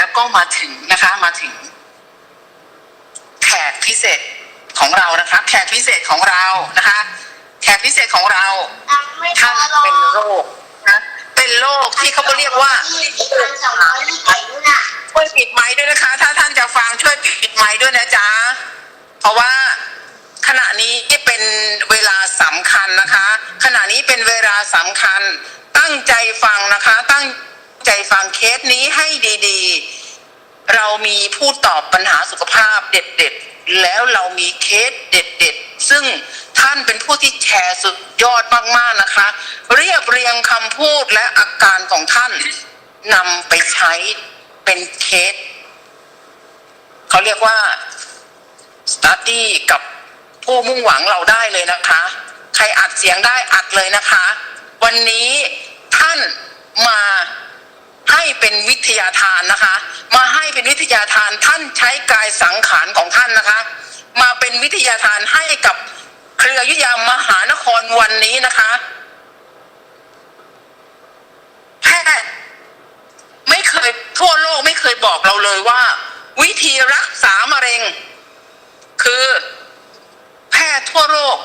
แล้วก็มาถึงนะคะมาถึง แขกพิเศษของเรานะคะ แขกพิเศษของเรานะคะ แขกพิเศษของเราท่านเป็นโรคนะเป็นโรคที่เขาก็เรียกว่าช่วยปิดไมค์ด้วยนะคะ ถ้าท่านจะฟังช่วยปิดไมค์ด้วยนะจ๊ะเพราะว่าขณะนี้เป็นเวลาสำคัญนะคะ ขณะนี้เป็นเวลาสำคัญ ตั้งใจฟังนะคะ ตั้ง ใจฟังเคสนี้ให้ดีๆ เรามีผู้ตอบปัญหาสุขภาพเด็ดๆ แล้วเรามีเคสเด็ดๆ ซึ่งท่านเป็นผู้ที่แชร์สุดยอดมากๆนะคะ เรียบเรียงคำพูดและอาการของท่านนำไปใช้เป็นเคสเขาเรียกว่าสต u d ดี้กับผู้มุ่งหวังเราได้เลยนะคะ ใครอัดเสียงได้อัดเลยนะคะ วันนี้ท่านมา ให้เป็นวิทยาทานนะคะ มาให้เป็นวิทยาทานท่านใช้กายสังขารของท่านนะคะ มาเป็นวิทยาทานให้กับเครือยุยามหานครวันนี้นะคะแพทย์ไม่เคยทั่วโลกไม่เคยบอกเราเลยว่า วิธีรักษามะเร็ง คือแพทย์ทั่วโลก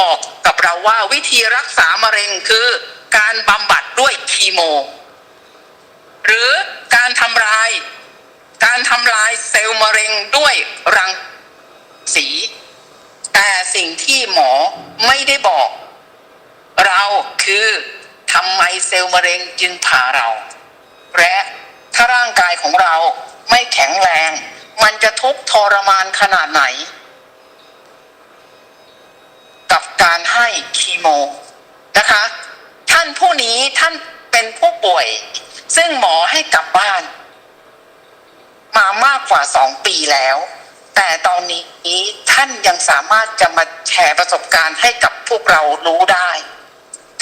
บอกกับเราว่า วิธีรักษามะเร็งคือการบำบัดด้วยคีโม หรือการทำลาย การทำลายเซลล์มะเร็งด้วยรังสี แต่สิ่งที่หมอไม่ได้บอก เราคือทำไมเซลล์มะเร็งจึงผ่าเรา และถ้าร่างกายของเราไม่แข็งแรง มันจะทุกข์ทรมานขนาดไหน กับการให้คีโมนะคะ ท่านผู้นี้ท่านเป็นผู้ป่วย ซึ่งหมอให้กลับบ้าน มามากกว่าสองปีแล้ว แต่ตอนนี้ท่านยังสามารถจะมาแชร์ประสบการณ์ให้กับพวกเรารู้ได้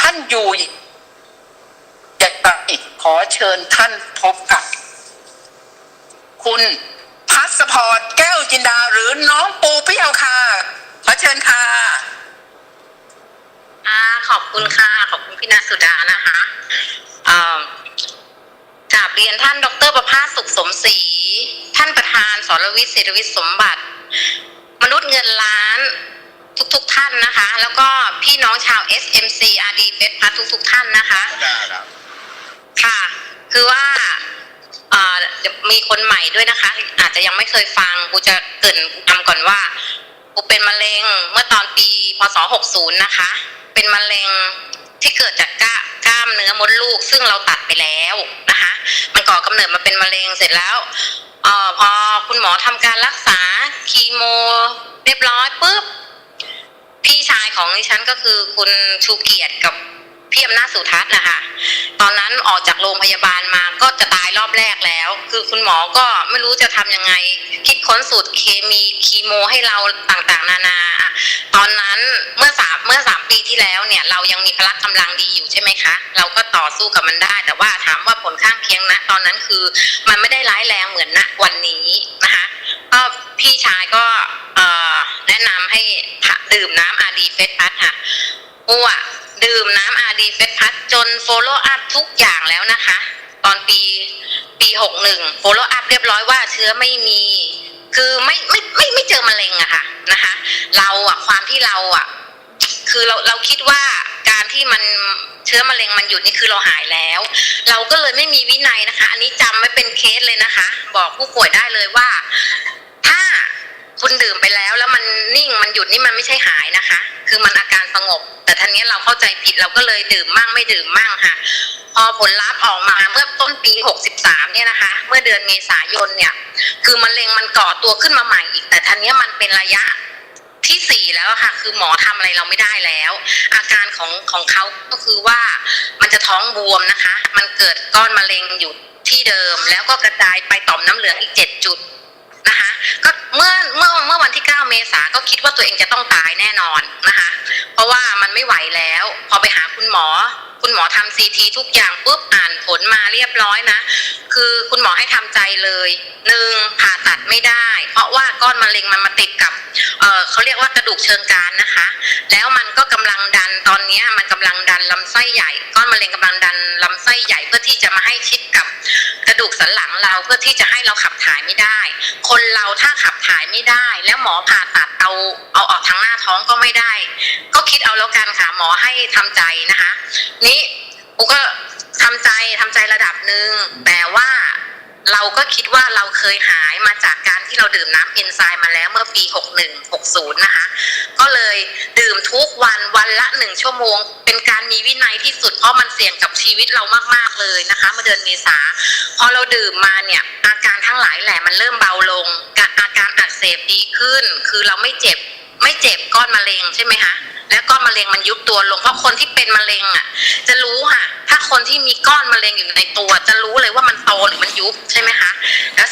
ท่านอยู่อย่างไรขอเชิญท่านพบกับ คุณพัสพรแก้วจินดาหรือน้องปูเปี้ยวค่ะ ขอเชิญค่ะอ่าขอบคุณค่ะ ขอบคุณพี่นาสุดานะคะเอ่อ กราบเรียนท่านดรประภาสสุขสมศรี ท่านประธานสรวิทย์เศรษฐวิทย์สมบัติ มนุษย์เงินล้านทุกๆทท่านนะคะ แล้วก็พี่น้องชาว SMC RD เฟสพัททุก ๆ ท่านนะคะ ค่ะ คือว่าเอ่อมีคนใหม่ด้วยนะคะ อาจจะยังไม่เคยฟังกูจะเกรินนำก่อนว่ากูเป็นมะเร็งเมื่อตอนปีพศ 60 นะคะ เป็นมะเร็งที่เกิดจากกล้ากล้ามเนื้อมดลูก ซึ่งเราตัดไปแล้วนะคะ มันก่อกำเนิดมาเป็นมะเร็งเสร็จแล้วออพอคุณหมอทำการรักษาคีโมเรียบร้อยปุ๊บพี่ชายของดิฉันก็คือคุณชูเกียรติกับ พี่อำนาจสุทัศน์นะคะตอนนั้นออกจากโรงพยาบาลมาก็จะตายรอบแรกแล้ว คือคุณหมอก็ไม่รู้จะทำยังไง คิดค้นสูตรเคมีคีโมให้เราต่างๆ นานา ตอนนั้นเมื่อสามเมื่อสามปีที่แล้วเนี่ยเรายังมีพละกำลังดีอยู่ใช่ไหมคะ เราก็ต่อสู้กับมันได้ แต่ว่าถามว่าผลข้างเคียงนะ ตอนนั้นคือมันไม่ได้ร้ายแรงเหมือนณวันนี้นะคะก็พี่ชายก็แนะนำให้ดื่มน้ำอาดีเฟสพัทค่ะอ้ว ดื่มน้ำอาดีเฟสพัทจน follow up ทุกอย่างแล้วนะคะ ตอนปีปีหกหนึ่ง follow up เรียบร้อยว่าเชื้อไม่มี คือไม่ไม่ไม่ไม่เจอมะเร็งอะค่ะนะคะ เราอะความที่เราอะคือเราเราคิดว่าการที่มันเชื้อมะเร็งมันหยุดนี่คือเราหายแล้ว เราก็เลยไม่มีวินัยนะคะ อันนี้จำไว้เป็นเคสเลยนะคะ บอกผู้ป่วยได้เลยว่า คุณดื่มไปแล้ว แล้วมันนิ่งมันหยุดนี่มันไม่ใช่หายนะคะ คือมันอาการสงบ แต่ทันนี้เราเข้าใจผิดเราก็เลยดื่มมั่งไม่ดื่มมั่งค่ะ พอผลลัพธ์ออกมาเมื่อต้นปี 63 เนี่ยนะคะ เมื่อเดือนเมษายนเนี่ย คือมะเร็งมันก่อตัวขึ้นมาใหม่อีก แต่ทันนี้มันเป็นระยะที่สี่แล้วค่ะ คือหมอทำอะไรเราไม่ได้แล้ว อาการของของเขาก็คือว่ามันจะท้องบวมนะคะ มันเกิดก้อนมะเร็งอยู่ที่เดิม แล้วก็กระจายไปต่อมน้ำเหลืองอีกเจ็ดจุด ก็เมื่อเมื่อเมื่อวันที่ 9 เมษาก็คิดว่าตัวเองจะต้องตายแน่นอนนะคะ เพราะว่ามันไม่ไหวแล้ว พอไปหาคุณหมอ คุณหมอทำซีทีทุกอย่างปุ๊บอ่านผลมาเรียบร้อยนะ คือคุณหมอให้ทำใจเลยหนึ่งผ่าตัดไม่ได้ เพราะว่าก้อนมะเร็งมันมาติดกับเเขาเรียกว่ากระดูกเชิงกรานนะคะ แล้วมันก็กำลังดันตอนนี้มันกำลังดันลำไส้ใหญ่ ก้อนมะเร็งกำลังดันลำไส้ใหญ่เพื่อที่จะมาให้ชิดกับกระดูกสันหลังเราเพื่อที่จะให้เราขับถ่ายไม่ได้ คนเราถ้าขับถ่ายไม่ได้ แล้วหมอผ่าตัดเอาเอาออกทางหน้าท้องก็ไม่ได้ ก็คิดเอาแล้วกันค่ะหมอให้ทำใจนะคะนี่กูก็ทำใจทำใจระดับหนึ่งแต่ว่าเราก็คิดว่าเราเคยหายมาจากการที่เราดื่มน้ำเอนไซม์มาแล้วเมื่อปี 61 60 นะคะ ก็เลยดื่มทุกวันวันละหนึ่งชั่วโมง เป็นการมีวินัยที่สุดเพราะมันเสี่ยงกับชีวิตเรามาก ๆ เลยนะคะ เมื่อเดือนเมษา พอเราดื่มมาเนี่ย อาการทั้งหลายแหละมันเริ่มเบาลงอาการอักเสบดีขึ้น คือเราไม่เจ็บไม่เจ็บก้อนมะเร็งใช่ไหมคะ และก้อนมะเร็งมันยุบตัวลง เพราะคนที่เป็นมะเร็งอะ จะรู้ค่ะถ้าคนที่มีก้อนมะเร็งอยู่ในตัว จะรู้เลยว่ามันโตหรือมันยุบใช่ไหมคะแล้ว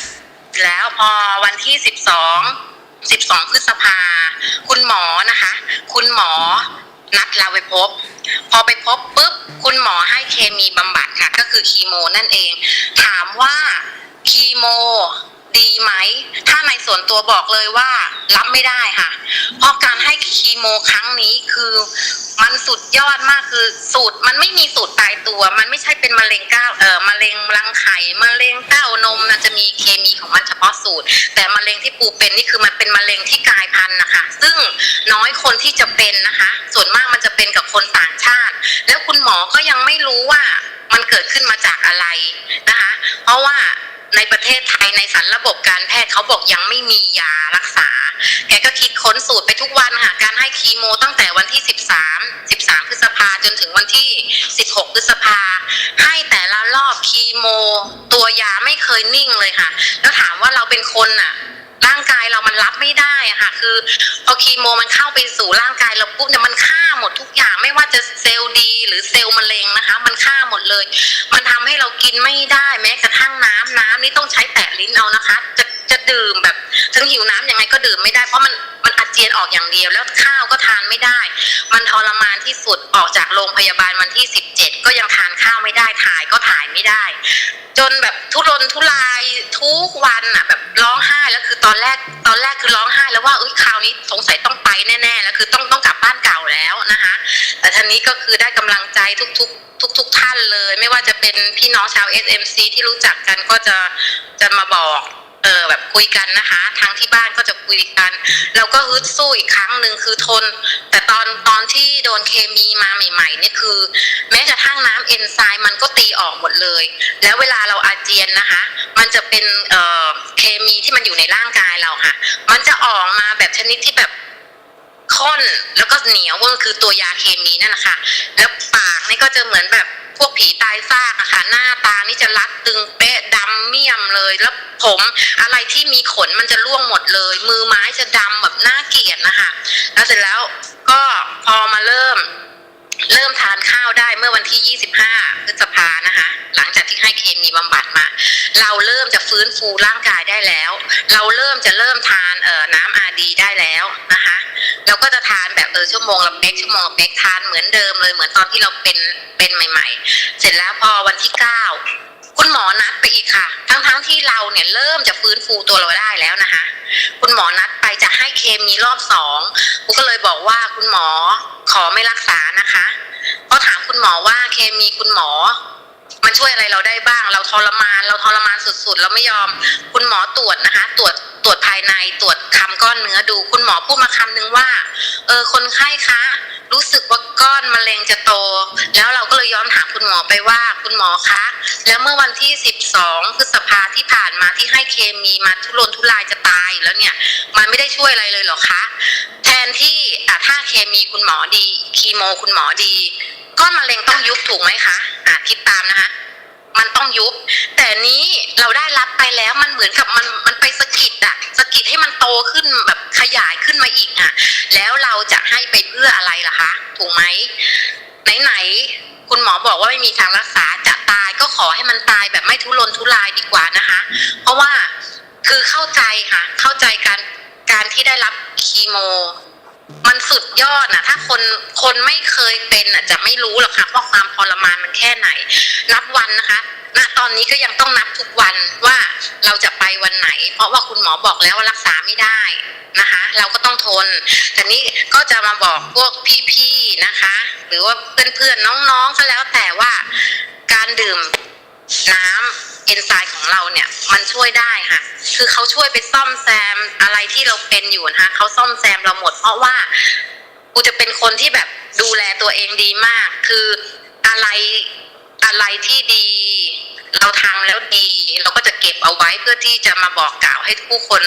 แล้วพอวันที่สิบสองสิบสองพฤษภา คุณหมอนะคะ คุณหมอนัดเราไปพบ พอไปพบปุ๊บคุณหมอให้เคมีบำบัดค่ะ ก็คือคีโมนั่นเอง ถามว่าคีโม ดีไหม ถ้าในส่วนตัวบอกเลยว่ารับไม่ได้ค่ะ เพราะการให้คีโมครั้งนี้คือมันสุดยอดมากคือสูตรมันไม่มีสูตรตายตัว มันไม่ใช่เป็นมะเร็งก้าวเอ่อมะเร็งรังไข่มะเร็งเต้านมมันจะมีเคมีของมันเฉพาะสูตร แต่มะเร็งที่ปูเป็นนี่คือมันเป็นมะเร็งที่กลายพันธุ์นะคะ ซึ่งน้อยคนที่จะเป็นนะคะ ส่วนมากมันจะเป็นกับคนต่างชาติ แล้วคุณหมอก็ยังไม่รู้ว่ามันเกิดขึ้นมาจากอะไรนะคะ เพราะว่า ในประเทศไทยในสารระบบการแพทย์เขาบอกยังไม่มียารักษา แกก็คิดค้นสูตรไปทุกวันค่ะ การให้คีโมตั้งแต่วันที่ 13 13 พฤษภาจนถึงวันที่ 16 พฤษภา ให้แต่ละรอบคีโม ตัวยาไม่เคยนิ่งเลยค่ะ แล้วถามว่าเราเป็นคนน่ะ ร่างกายเรามันรับไม่ได้อะค่ะ คือพอคีโมมันเข้าไปสู่ร่างกายเราปุ๊บเนี่ยมันฆ่าหมดทุกอย่างไม่ว่าจะเซลล์ดี หรือเซลล์มะเร็งนะคะ มันฆ่าหมดเลย มันทำให้เรากินไม่ได้แม้กระทั่งน้ำน้ำนี่ต้องใช้แตะลิ้นเอานะคะ จะ จะดื่มแบบถึงหิวน้ำยังไงก็ดื่มไม่ได้เพราะมันมันอาเจียนออกอย่างเดียว แล้วข้าวก็ทานไม่ได้ มันทรมานที่สุดออกจากโรงพยาบาลวันที่17ก็ยังทานข้าวไม่ได้ถ่ายก็ถ่ายไม่ได้ จนแบบทุรนทุรายทุกวันอะแบบร้องไห้แล้วคือตอนแรกตอนแรกคือร้องไห้แล้วว่าเอ้ยคราวนี้สงสัยต้องไปแน่ๆแล้วคือต้องต้องกลับบ้านเก่าแล้วนะคะแต่ทีนี้ก็คือได้กำลังใจทุก ๆทุกๆท่านเลย ไม่ว่าจะเป็นพี่น้องชาว SMC ที่รู้จักกันก็จะจะมาบอก เออแบบคุยกันนะคะ ทางที่บ้านก็จะคุยกัน เราก็ฮึดสู้อีกครั้งหนึ่งคือทน แต่ตอนตอนที่โดนเคมีมาใหม่ ๆ นี่คือ แม้กระทั่งน้ำเอนไซม์มันก็ตีออกหมดเลย แล้วเวลาเราอาเจียนนะคะ มันจะเป็นเอ่อเคมีที่มันอยู่ในร่างกายเราค่ะ มันจะออกมาแบบชนิดที่แบบข้นแล้วก็เหนียวก็คือตัวยาเคมีนั่นแหละค่ะ แล้วปากนี่ก็จะเหมือนแบบ พวกผีตายซากอะค่ะ หน้าตานี่จะรัดตึงเป๊ะดำเมี่ยมเลย แล้วผมอะไรที่มีขนมันจะร่วงหมดเลย มือไม้จะดำแบบน่าเกลียดนะคะแล้วเสร็จแล้วก็พอมาเริ่ม เริ่มทานข้าวได้เมื่อวันที่ 25 พฤษภานะคะ หลังจากที่ให้เคมีบำบัดมา เราเริ่มจะฟื้นฟูร่างกายได้แล้ว เราเริ่มจะเริ่มทานเอ่อน้ำอาดีได้แล้วนะคะเราก็จะทานแบบเออชั่วโมงละเป๊กชั่วโมงละเป๊กทานเหมือนเดิมเลยเหมือนตอนที่เราเป็นเป็นใหม่ ๆ เสร็จแล้วพอวันที่ 9 คุณหมอนัดไปอีกค่ะ ทั้งๆที่เราเนี่ยเริ่มจะฟื้นฟูตัวเราได้แล้วนะคะ คุณหมอนัดไปจะให้เคมีรอบสองกูก็เลยบอกว่าคุณหมอขอไม่รักษานะคะเพราะถามคุณหมอว่าเคมีคุณหมอ มันช่วยอะไรเราได้บ้าง เราทรมานเราทรมานสุดๆ เราไม่ยอม คุณหมอตรวจนะคะ ตรวจตรวจภายในตรวจคำก้อนเนื้อดู คุณหมอพูดมาคำนึงว่า เออคนไข้คะ รู้สึกว่าก้อนมะเร็งจะโต แล้วเราก็เลยย้อนถามคุณหมอไปว่าคุณหมอคะ แล้วเมื่อวันที่ 12 พฤษภาที่ผ่านมาที่ให้เคมีมาทุรนทุรายจะตายอยู่แล้วเนี่ย มันไม่ได้ช่วยอะไรเลยเหรอคะ แทนที่อะถ้าเคมีคุณหมอดีคีโมคุณหมอดี ก้อนมะเร็งต้องยุบถูกไหมคะอะคิดตามนะคะ มันต้องยุบ แต่นี้เราได้รับไปแล้วมันเหมือนกับมันมันไปสะกิดอะสะกิดให้มันโตขึ้นแบบขยายขึ้นมาอีกอะแล้วเราจะให้ไปเพื่ออะไรล่ะคะ ถูกไหมไหนๆคุณหมอบอกว่าไม่มีทางรักษาจะตายก็ขอให้มันตายแบบไม่ทุรนทุรายดีกว่านะคะ เพราะว่าคือเข้าใจค่ะ เข้าใจการการที่ได้รับคีโม มันสุดยอดนะถ้าคนคนไม่เคยเป็นอะจะไม่รู้หรอกค่ะว่าความทรมานมันแค่ไหน นับวันนะคะณตอนนี้ก็ยังต้องนับทุกวันว่าเราจะไปวันไหน เพราะว่าคุณหมอบอกแล้วว่ารักษาไม่ได้นะคะ เราก็ต้องทนแต่นี่ก็จะมาบอกพวกพี่ๆนะคะ หรือว่าเพื่อนๆน้องๆก็แล้วแต่ว่าการดื่มน้ำ อนไซม์ของเราเนี่ยมันช่วยได้ค่ะ คือเขาช่วยไปซ่อมแซมอะไรที่เราเป็นอยู่นะคะเขาซ่อมแซมเราหมด เพราะว่ากูจะเป็นคนที่แบบดูแลตัวเองดีมาก คืออะไรอะไรที่ดี เราทำแล้วดี เราก็จะเก็บเอาไว้เพื่อที่จะมาบอกกล่าวให้ผู้คน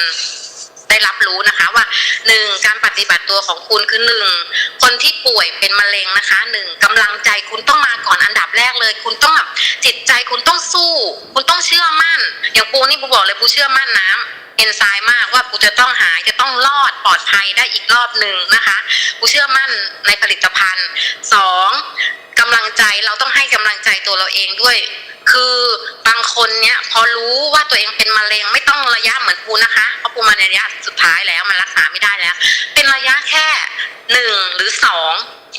ได้รับรู้นะคะว่าหนึ่งการปฏิบัติตัวของคุณคือหนึ่งคนที่ป่วยเป็นมะเร็งนะคะหนึ่งกำลังใจคุณต้องมาก่อนอันดับแรกเลย คุณต้องแบบจิตใจคุณต้องสู้ คุณต้องเชื่อมั่น อย่างปูนี่ปูบอกเลยปูเชื่อมั่นน้ำเอนไซม์มากว่าปูจะต้องหายจะต้องรอดปลอดภัยได้อีกรอบหนึ่งนะคะปูเชื่อมั่นในผลิตภัณฑ์สองกำลังใจเราต้องให้กำลังใจตัวเราเองด้วย คือบางคนเนี่ยพอรู้ว่าตัวเองเป็นมะเร็งไม่ต้องระยะเหมือนปูนะคะเพราะปูมาในระยะสุดท้ายแล้วมันรักษาไม่ได้แล้ว เป็นระยะแค่หนึ่งหรือสอง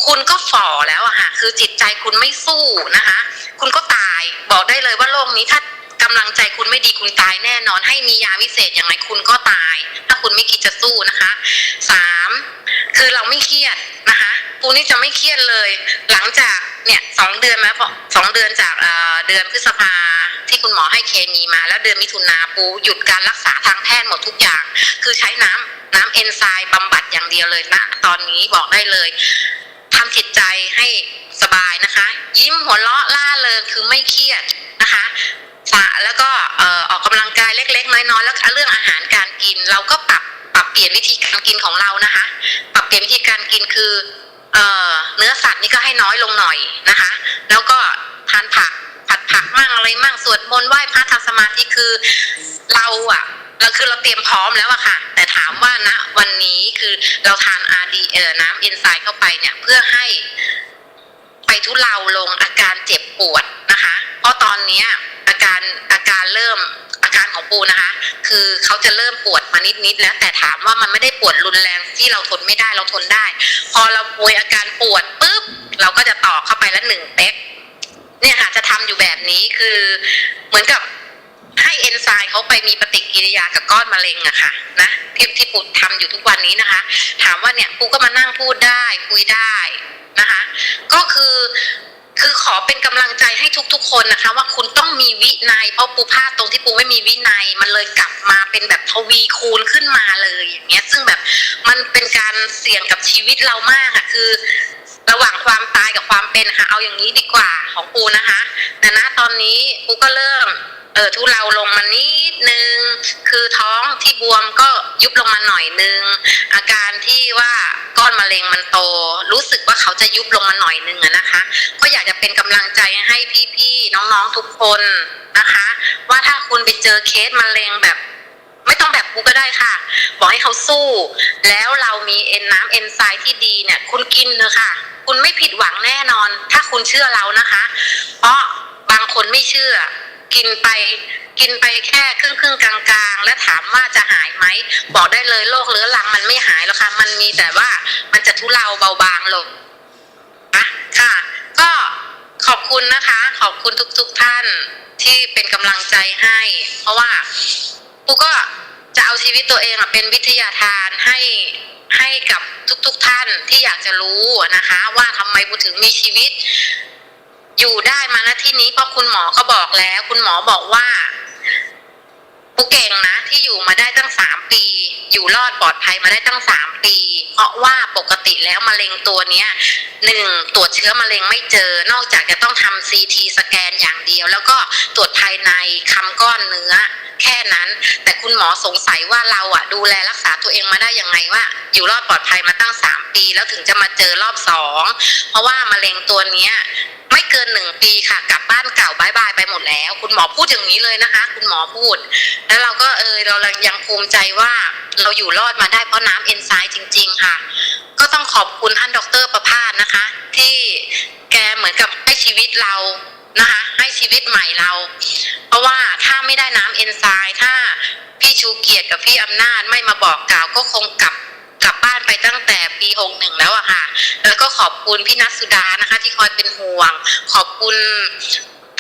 คุณก็ฝ่อแล้วอะค่ะคือจิตใจคุณไม่สู้นะคะ คุณก็ตายบอกได้เลยว่าโลกนี้ถ้ากำลังใจคุณไม่ดีคุณตายแน่นอน ให้มียาวิเศษอย่างไรคุณก็ตาย ถ้าคุณไม่คิดจะสู้นะคะสามคือเราไม่เครียด ปูนี่จะไม่เครียดเลย หลังจากเนี่ยสองเดือนมาพอสองเดือนจากเอ่อเดือนพฤษภาที่คุณหมอให้เคมีมา แล้วเดือนมิถุนาปูหยุดการรักษาทางแพทย์หมดทุกอย่าง คือใช้น้ำน้ำเอนไซม์บำบัดอย่างเดียวเลยนะตอนนี้บอกได้เลยทำจิตใจให้สบายนะคะ ยิ้มหัวเราะล่าเริงคือไม่เครียดนะคะสะแล้วก็ออออกกำลังกายเล็ก ๆ น้อยๆแล้วเรื่องอาหารการกินเราก็ปรับปรับเปลี่ยนวิธีการกินของเรานะคะ ปรับเปลี่ยนวิธีการกินคือ เอ่อเนื้อสัตว์นี่ก็ให้น้อยลงหน่อยนะคะ แล้วก็ทานผักผัดผักมั่งอะไรมั่งสวดมนต์ไหว้พระทำสมาธิคือเราอะเราคือเราเตรียมพร้อมแล้วอะค่ะ แต่ถามว่าณวันนี้คือเราทานอาดีเอ่อน้ำเอนไซม์เข้าไปเนี่ยเพื่อให้ไปทุเลาลงอาการเจ็บปวดนะคะ เพราะตอนเนี้ย ของปูนะคะ คือเขาจะเริ่มปวดมานิดๆแล้ว แต่ถามว่ามันไม่ได้ปวดรุนแรงที่เราทนไม่ได้เราทนได้ พอเราป่วยอาการปวดปุ๊บเราก็จะต่อเข้าไปละหนึ่งเป๊กเนี่ยค่ะจะทำอยู่แบบนี้คือเหมือนกับให้เอนไซม์เขาไปมีปฏิกิริยากับก้อนมะเร็งอะค่ะนะที่ที่ปูทำอยู่ทุกวันนี้นะคะ ถามว่าเนี่ยปูก็มานั่งพูดได้คุยได้นะคะ ก็คือ คือขอเป็นกำลังใจให้ทุก ๆ คนนะคะ ว่าคุณต้องมีวินัยเพราะปูพลาดตรงที่ปูไม่มีวินัย มันเลยกลับมาเป็นแบบทวีคูณขึ้นมาเลยอย่างเงี้ย ซึ่งแบบมันเป็นการเสี่ยงกับชีวิตเรามากอะคือ ระหว่างความตายกับความเป็นนะคะเอาอย่างนี้ดีกว่าของปูนะคะแต่ณตอนนี้ปูก็เริ่มเออทุเลาลงมานิดนึง คือท้องที่บวมก็ยุบลงมาหน่อยนึง อาการที่ว่าก้อนมะเร็งมันโต รู้สึกว่าเขาจะยุบลงมาหน่อยนึงนะคะ ก็อยากจะเป็นกำลังใจให้พี่ๆน้องๆทุกคนนะคะ ว่าถ้าคุณไปเจอเคสมะเร็งแบบ ไม่ต้องแบบกูก็ได้ค่ะ บอกให้เขาสู้ แล้วเรามีเอ็นน้ำเอนไซม์ที่ดีเนี่ย คุณกินเถอะค่ะ คุณไม่ผิดหวังแน่นอน ถ้าคุณเชื่อเรานะคะ เพราะบางคนไม่เชื่อ กินไปกินไปแค่ครึ่งครึ่งๆกลางแล้วถามว่าจะหายไหม บอกได้เลยโรคเรื้อรังมันไม่หายแล้วค่ะ มันมีแต่ว่ามันจะทุเลาเบาบางลงนะค่ะ ก็ขอบคุณนะคะ ขอบคุณทุกๆท่านที่เป็นกำลังใจให้ เพราะว่า ปูก็จะเอาชีวิตตัวเองอะเป็นวิทยาทานให้ให้กับทุกๆทท่านที่อยากจะรู้นะคะ ว่าทำไมปูถึงมีชีวิต อยู่ได้มาณที่นี้เพราะคุณหมอก็บอกแล้ว คุณหมอบอกว่า ปูเก่งนะที่อยู่มาได้ตั้งสามปี อยู่รอดปลอดภัยมาได้ตั้งสามปี เพราะว่าปกติแล้วมะเร็งตัวเนี้ยหนึ่งตรวจเชื้อมะเร็งไม่เจอ นอกจากจะต้องทำซีทีสแกนอย่างเดียว แล้วก็ตรวจภายในคำก้อนเนื้อ แค่นั้น แต่คุณหมอสงสัยว่าเราอะดูแลรักษาตัวเองมาได้ยังไงว่า อยู่รอดปลอดภัยมาตั้งสามปี แล้วถึงจะมาเจอรอบสองเพราะว่ามะเร็งตัวเนี้ยไม่เกินหนึ่งปีค่ะ กลับบ้านเก่าบายบายไปหมดแล้ว คุณหมอพูดอย่างนี้เลยนะคะ คุณหมอพูด แล้วเราก็เออเรายังภูมิใจว่าเราอยู่รอดมาได้เพราะน้ำเอนไซม์จริง ๆ ค่ะ ก็ต้องขอบคุณท่านดรประภาสนะคะ ที่แกเหมือนกับให้ชีวิตเรานะคะ ให้ชีวิตใหม่เรา เพราะว่าถ้าไม่ได้น้ำเอนไซม์ถ้าพี่ชูเกียรติกับพี่อำนาจไม่มาบอกกล่าวก็คงกลับ กลับบ้านไปตั้งแต่ปีหกหนึ่งแล้วอะค่ะ แล้วก็ขอบคุณพี่นัทสุดานะคะ ที่คอยเป็นห่วง ขอบคุณ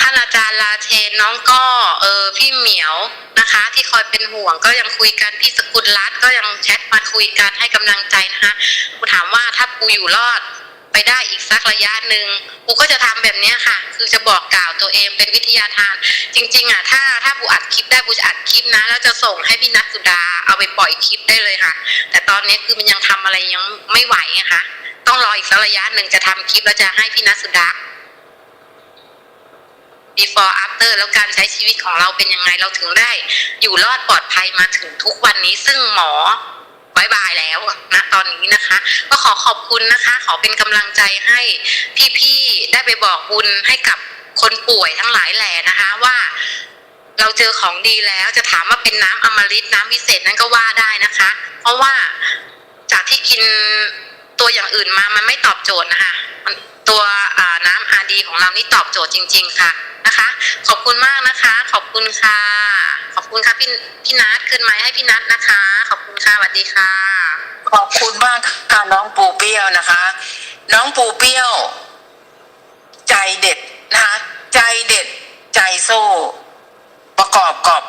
ท่านอาจารย์ลาเชนน้องก็เออพี่เหมียวนะคะ ที่คอยเป็นห่วงก็ยังคุยกันพี่สกุลรัตก็ยังแชทมาคุยกันให้กำลังใจนะคะกูถามว่าถ้าปูอยู่รอด ไปได้อีกสักระยะหนึ่งปูก็จะทำแบบนี้ค่ะ คือจะบอกกล่าวตัวเองเป็นวิทยาทาน จริง ๆอะถ้าถ้าปูอัดคลิปได้ปูจะอัดคลิปนะแล้วจะส่งให้พี่นัทสุดาเอาไปปล่อยคลิปได้เลยค่ะ แต่ตอนนี้คือมันยังทำอะไรยังไม่ไหวไงคะต้องรออีกสักระยะหนึ่งจะทำคลิปแล้วจะให้พี่นัทสุดา before after แล้วการใช้ชีวิตของเราเป็นยังไงเราถึงได้ อยู่รอดปลอดภัยมาถึงทุกวันนี้ซึ่งหมอ บายบายแล้วนะตอนนี้นะคะ ก็ขอขอบคุณนะคะ ขอเป็นกำลังใจให้พี่ๆได้ไปบอกบุญให้กับคนป่วยทั้งหลายแหล่นะคะว่าเราเจอของดีแล้วจะถามว่าเป็นน้ำอมฤตน้ำพิเศษนั้นก็ว่าได้นะคะ เพราะว่าจากที่กินตัวอย่างอื่นมามันไม่ตอบโจทย์นะคะตัวน้ำอาดีของเรานี่ตอบโจทย์จริง ๆ ค่ะนะคะ ขอบคุณมากนะคะ ขอบคุณค่ะ ขอบคุณค่ะพี่พี่นัทขึ้นไม้ให้พี่นัทนะคะ ขอบคุณค่ะสวัสดีค่ะ ขอบคุณมากค่ะน้องปูเปี้ยวนะคะ น้องปูเปี้ยว ใจเด็ดนะคะ ใจเด็ด ใจสู้ประกอบกับ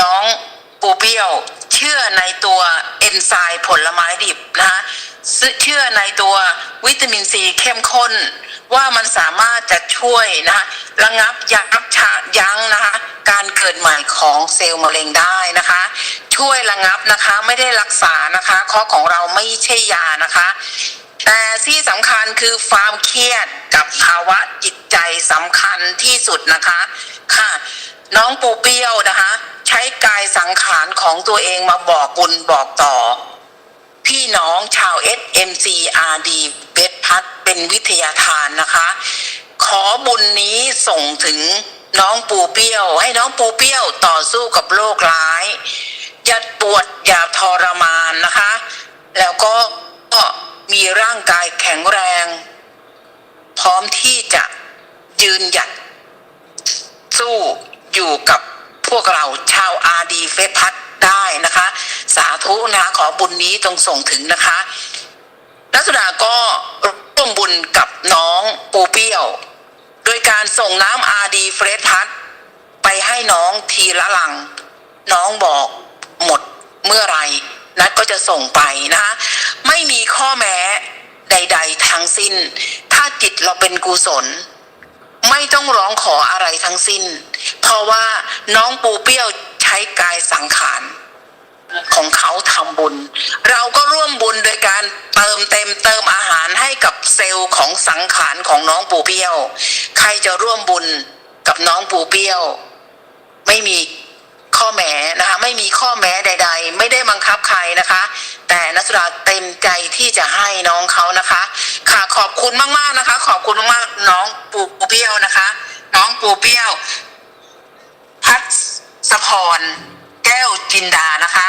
น้องปูเปี้ยว เชื่อในตัวเอนไซม์ผลไม้ดิบนะคะเชื่อในตัววิตามินซีเข้มข้น ว่ามันสามารถจะช่วยนะคะระงับยับชะยั้งนะคะ การเกิดใหม่ของเซลล์มะเร็งได้นะคะ ช่วยระงับนะคะ ไม่ได้รักษานะคะข้อของเราไม่ใช่ยานะคะ แต่ที่สำคัญคือความเครียดกับภาวะจิตใจสำคัญที่สุดนะคะค่ะ น้องปูเปี้ยวนะคะ ใช้กายสังขารของตัวเองมาบอกบุญบอกต่อ พี่น้องชาว SMCRD เบสพัดเป็นวิทยาทานนะคะ ขอบุญนี้ส่งถึงน้องปูเปี้ยว ให้น้องปูเปี้ยวต่อสู้กับโรคร้าย อย่าปวดอย่าทรมานนะคะ แล้วก็ก็มีร่างกายแข็งแรง พร้อมที่จะยืนหยัด สู้อยู่กับพวกเราชาวอาดีเฟสพัดได้นะคะ สาธุนะคะขอบุญนี้จงส่งถึงนะคะนักสุดาก็ร่วมบุญกับน้องปูเปี้ยว โดยการส่งน้ำอาดีเฟสพัดไปให้น้องทีละลัง น้องบอก หมดเมื่อไรนัดก็จะส่งไปนะคะไม่มีข้อแม้ใด ๆ ทั้งสิ้น ถ้าจิตเราเป็นกุศล ไม่ต้องร้องขออะไรทั้งสิ้น เพราะว่าน้องปูเปี้ยวใช้กายสังขารของเขาทำบุญ เราก็ร่วมบุญโดยการเติมเต็มเติมอาหารให้กับเซลล์ของสังขารของน้องปูเปี้ยว ใครจะร่วมบุญกับน้องปูเปี้ยว นะคะไม่มีข้อแม้ใด ๆ ไม่ได้บังคับใครนะคะ แต่นัสุดาเต็มใจที่จะให้น้องเขานะคะ ค่ะขอบคุณมากๆนะคะ ขอบคุณมากๆน้องปูเปี้ยวนะคะ น้องปูเปี้ยว พัศพรแก้วจินดานะคะ